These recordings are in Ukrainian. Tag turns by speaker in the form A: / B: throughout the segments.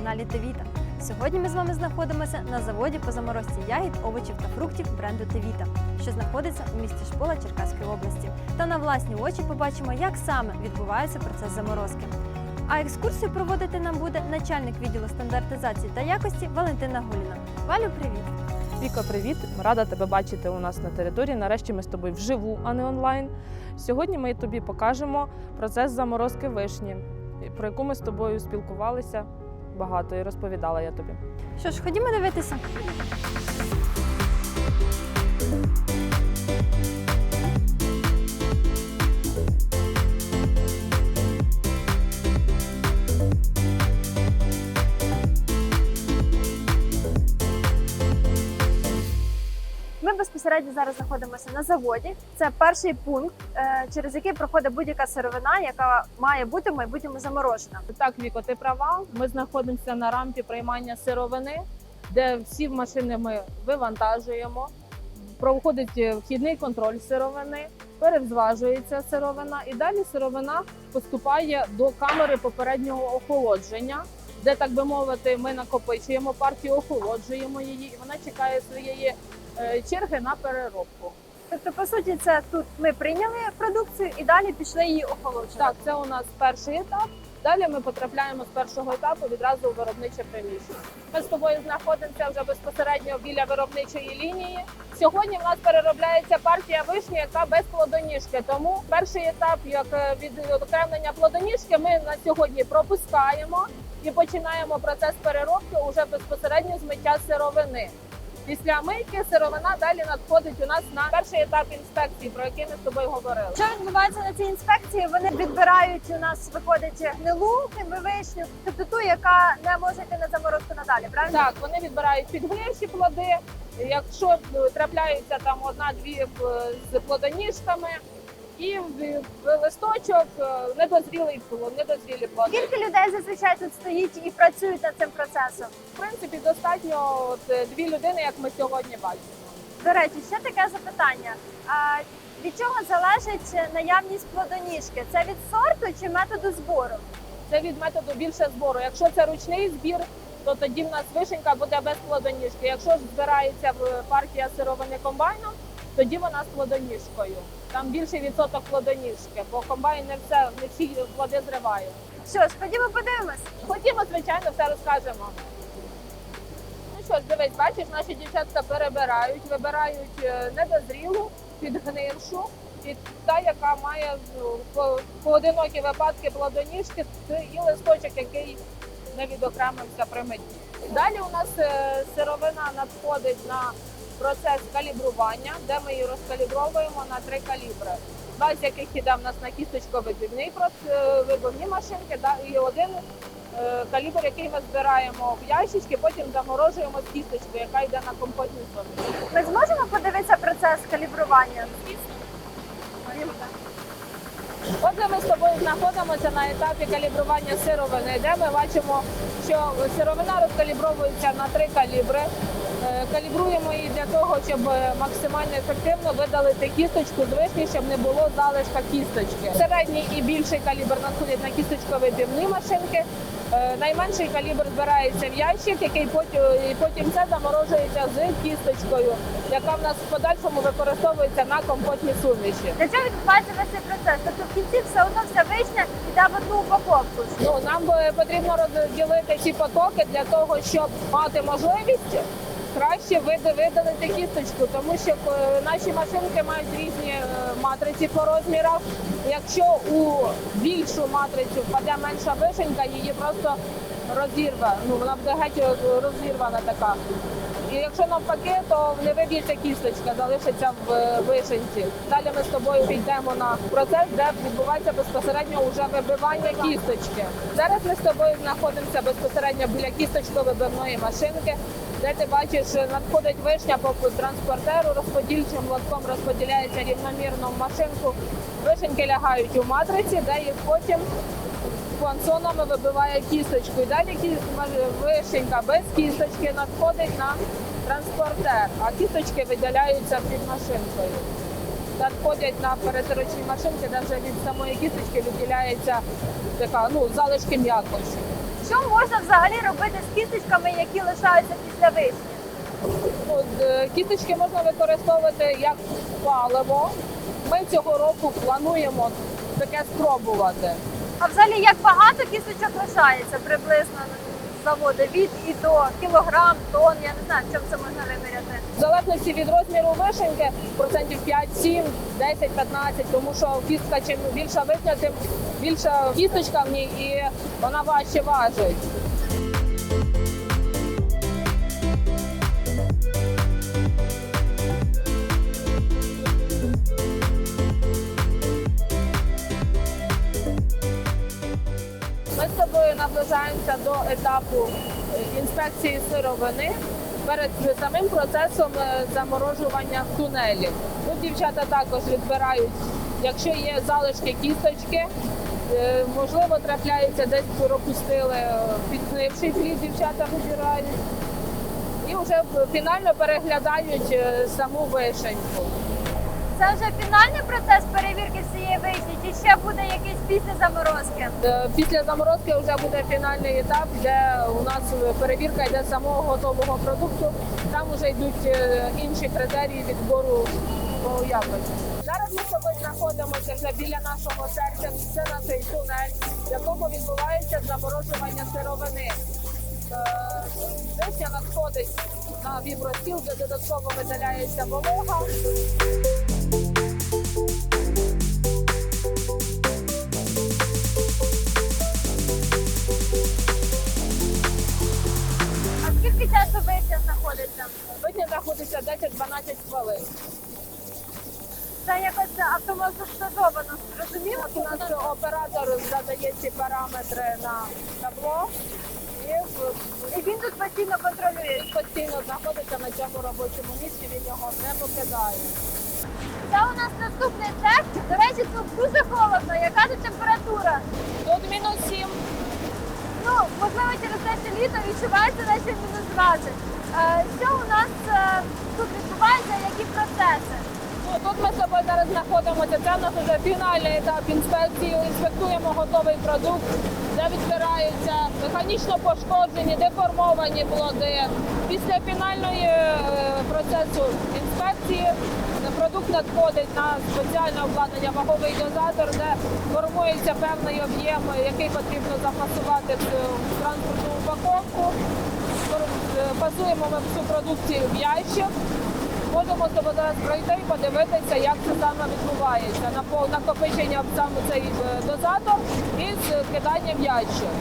A: каналі Тевіта. Сьогодні ми з вами знаходимося на заводі по заморозці ягід, овочів та фруктів бренду Тевіта, що знаходиться у місті Шпола Черкаської області. Та на власні очі побачимо, як саме відбувається процес заморозки. А екскурсію проводити нам буде начальник відділу стандартизації та якості Валентина Гуліна. Валю, привіт!
B: Віка, привіт! Рада тебе бачити у нас на території. Нарешті ми з тобою вживу, а не онлайн. Сьогодні ми тобі покажемо процес заморозки вишні, про яку ми з тобою спілкувалися багато і розповідала я тобі.
A: Що ж, ходімо дивитися. Ми безпосередньо зараз знаходимося на заводі. Це перший пункт, е, через який проходить будь-яка сировина, яка має бути в майбутньому заморожена.
B: Так, Віко, ти права. Ми знаходимося на рампі приймання сировини, де всі машини ми вивантажуємо. Проходить е, вхідний контроль сировини, перевзважується сировина, і далі сировина поступає до камери попереднього охолодження, де, так би мовити, ми накопичуємо партію, охолоджуємо її, і вона чекає своєї черги на переробку.
A: Тобто, по суті, це тут ми прийняли продукцію і далі пішли її охолоджувати.
B: Так, це у нас перший етап. Далі ми потрапляємо з першого етапу відразу у виробниче приміщення. Ми з тобою знаходимося вже безпосередньо біля виробничої лінії. Сьогодні в нас переробляється партія вишні, яка без плодоніжки. Тому перший етап, як е, відокремлення плодоніжки, ми на сьогодні пропускаємо і починаємо процес переробки уже безпосередньо з миття сировини. Після мийки сировина далі надходить у нас на перший етап інспекції, про який ми з тобою говорили.
A: Що відбувається на цій інспекції? Вони відбирають у нас виходить гнилу якби вишню, тобто ту, яка не може йти на заморозку надалі, правильно?
B: Так, вони відбирають підгнивші плоди. Якщо трапляються там одна-дві е, з плодоніжками, і в, листочок е, недозрілий плод, недозрілі плоди.
A: Скільки людей зазвичай тут стоїть і працюють над цим процесом?
B: В принципі, достатньо от, е, дві людини, як ми сьогодні бачимо.
A: До речі, ще таке запитання. А від чого залежить наявність плодоніжки? Це від сорту чи методу збору?
B: Це від методу більше збору. Якщо це ручний збір, то тоді в нас вишенька буде без плодоніжки. Якщо ж збирається в партія сировини комбайном, тоді вона з плодоніжкою. Там більший відсоток плодоніжки, бо комбайн не все не всі плоди зриває.
A: Що ж, ходімо подивимось.
B: Ходімо, звичайно, все розкажемо. Ну що ж, дивись, бачиш, наші дівчатка перебирають, вибирають е, недозрілу, підгнившу, і та, яка має ну, поодинокі випадки плодоніжки і листочок, який не відокремився при митті. Далі у нас е, сировина надходить на процес калібрування, де ми її розкалібровуємо на три калібри. Два з яких іде в нас на кісточковибивний вибивні машинки, і один е, калібр, який ми збираємо в ящички, потім заморожуємо з кісточкою, яка йде на компотні суміші.
A: Ми зможемо подивитися процес калібрування?
B: Отже, ми з тобою знаходимося на етапі калібрування сировини, де ми бачимо, що сировина розкалібровується на три калібри. Е, Калібруємо її для того, щоб максимально ефективно видалити кісточку з вишні, щоб не було залишка кісточки. Середній і більший калібр надходять на кісточково-бівні машинки. Е, Найменший калібр збирається в ящик, який потім, і потім це заморожується з кісточкою, яка в нас в подальшому використовується на компотні суміші.
A: Для чого відбувається весь цей процес? Тобто в кінці все одно вся вишня йде в одну упаковку.
B: Ну нам потрібно розділити ці потоки для того, щоб мати можливість краще видалити кісточку, тому що е, наші машинки мають різні е, матриці по розмірах. Якщо у більшу матрицю впаде менша вишенька, її просто розірве. Ну вона буде геть розірвана така. І якщо навпаки, то не виб'ється кісточка, залишиться в е, вишенці. Далі ми з тобою підемо на процес, де відбувається безпосередньо вже вибивання кісточки. Зараз ми з тобою знаходимося безпосередньо біля кісточко-вибивної машинки, де ти бачиш, надходить вишня по транспортеру, розподільчим лотком розподіляється рівномірно в машинку. Вишеньки лягають у матриці, де їх потім фланцонами вибиває кісточку. І далі вишенька без кісточки надходить на транспортер, а кісточки виділяються під машинкою. Надходять на пересирочні машинки, де вже від самої кісточки відділяється така ну залишки м'якощі.
A: Що можна взагалі робити з кісточками, які лишаються після вишні?
B: От, е, Кісточки можна використовувати як паливо. Ми цього року плануємо таке спробувати.
A: А взагалі як багато кісточок лишається приблизно заводу від і до кілограм, тонн, я не знаю, в чому це можна виміряти.
B: В залежності від розміру вишеньки, процентів 5, 7, 10, 15, тому що кістка чим більша вишня, тим більша кісточка в ній і вона важче важить. Ми з тобою наближаємося до етапу е, інспекції сировини перед самим процесом е, заморожування тунелів. Тут дівчата також відбирають, якщо є залишки кісточки, е, можливо, трапляється десь пропустили підгнивший хліб, дівчата вибирають. І вже фінально переглядають саму вишеньку.
A: Це вже фінальний процес перевірки всієї вишні, чи ще буде якийсь після заморозки?
B: Е, Після заморозки вже буде фінальний етап, де у нас перевірка йде самого готового продукту. Там вже йдуть е, інші критерії відбору яблуці. Зараз ми тобою знаходимося вже біля нашого серця. Це наш тунель, в якому відбувається заморожування сировини. Е, Вишня надходить на вібростіл, де додатково видаляється волога. 10-12 хвилин.
A: Це якось автоматизовано, зрозуміло?
B: У нас оператор задає ці параметри на табло і
A: І він тут постійно контролює.
B: він постійно знаходиться на цьому робочому місці, він його не покидає.
A: Це у нас наступний цех. До речі, тут дуже холодно. Яка тут температура?
B: Тут мінус 7.
A: Ну, можливо, через те, що літо відчувається наче мінус 20. Е, Що у нас е, тут відбувається, які процеси?
B: Ну, тут ми з тобою зараз знаходимося. Це у нас вже фінальний етап інспекції. Інспектуємо готовий продукт, де відбираються механічно пошкоджені, деформовані плоди. Після фінальної е, процесу інспекції продукт надходить на спеціальне обладнання ваговий дозатор, де формується певний об'єм, який потрібно запасувати в транспортну упаковку. Е, Пасуємо ми всю продукцію в ящик. Можемо з зараз пройти і подивитися, як це саме відбувається. Накопичення саме цей е, дозатор і киданням ящик.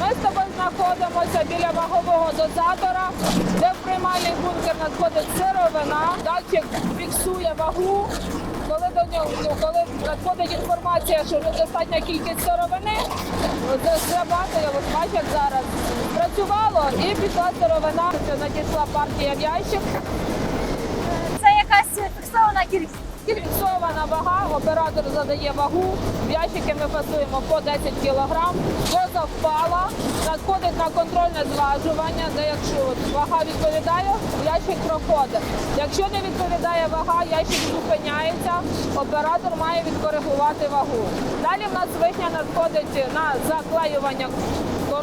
B: Ми з тобою знаходимося біля вагового дозатора, де в приймальний бункер надходить сировина, датчик фіксує вагу. До ну, коли надходить інформація, що недостатня кількість сировини, зрабатує, ось бачать зараз. Працювало і пішла сировина, надійшла партія в ящик.
A: Це якась фіксована кількість.
B: Фіксована вага, оператор задає вагу, в ящики ми фасуємо по 10 кг, доза впала, надходить на контрольне зважування, де якщо вага відповідає, ящик проходить. Якщо не відповідає вага, ящик зупиняється, оператор має відкоригувати вагу. Далі в нас вишня надходить на заклеювання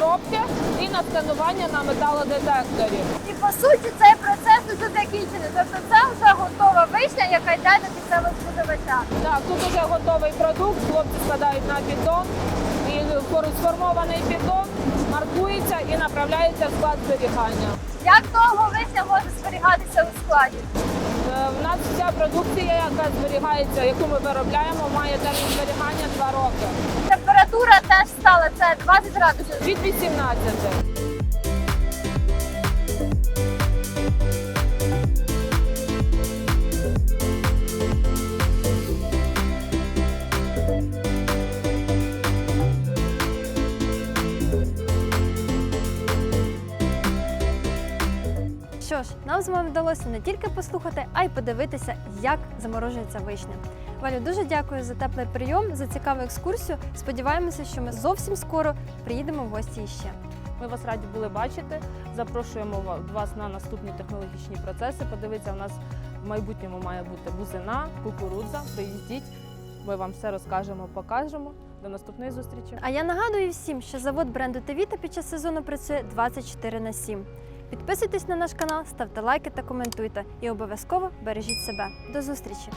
B: коробки і на сканування на металодетекторі.
A: І по суті цей процес уже закінчений. Тобто це вже готова вишня, яка йде до кінцевого споживача.
B: Так, тут вже готовий продукт, хлопці складають на піддон. І фор- сформований піддон маркується і направляється в склад зберігання.
A: Як довго вися може зберігатися у складі?
B: Е, В нас вся продукція, яка зберігається, яку ми виробляємо, має термін зберігання 2 роки.
A: Температура теж стала це 20 градусів.
B: Від 18.
A: З вами вдалося не тільки послухати, а й подивитися, як заморожується вишня. Валю, дуже дякую за теплий прийом, за цікаву екскурсію. Сподіваємося, що ми зовсім скоро приїдемо в гості іще.
C: Ми вас раді були бачити. Запрошуємо вас на наступні технологічні процеси. Подивіться, у нас в майбутньому має бути бузина, кукурудза. Приїздіть, ми вам все розкажемо, покажемо. До наступної зустрічі.
A: А я нагадую всім, що завод бренду Тевіта під час сезону працює 24 на 7. Підписуйтесь на наш канал, ставте лайки та коментуйте. І обов'язково бережіть себе. До зустрічі!